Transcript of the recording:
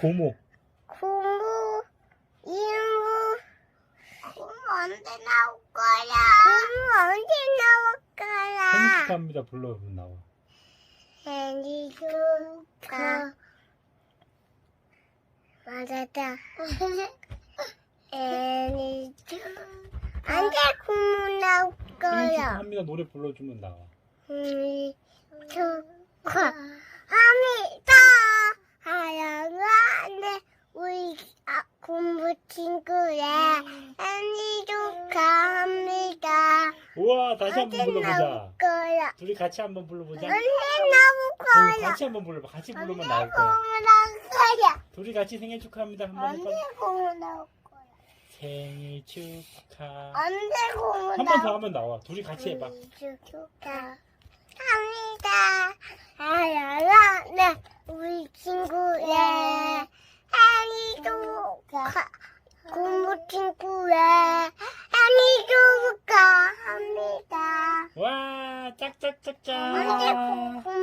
고모. 고모, 이모. 고모 언제 나올 거야? 고모 언제 나올 거야? 생일 축하합니다. 불러 나와. 생일 축하. 맞았다. 생일 축하. 언제 고모 나올 생일 거야? 축하합니다. 노래 불러주면 나와. 생일 축하. 합니다. 사랑하는 우리 아, 공부 친구의 생일 축하합니다. 우와 다시 한번 언제 불러보자. 나올 거야? 둘이 같이 한번 불러보자. 언제 나올 응, 거야? 같이 한번 불러봐. 같이 언제 부르면 나올 거야. 나올 거야? 둘이 같이 생일 축하합니다. 한 번 언제 해봐. 고모 나올 거야? 생일 축하. 언제 고모 한번더 하면 나와. 둘이 같이 해봐. 생일 축하 합니다. 사랑하는 우리 친구의 생일 축하. 고모 친구의 생일 축하합니다. 와 짝짝짝짝.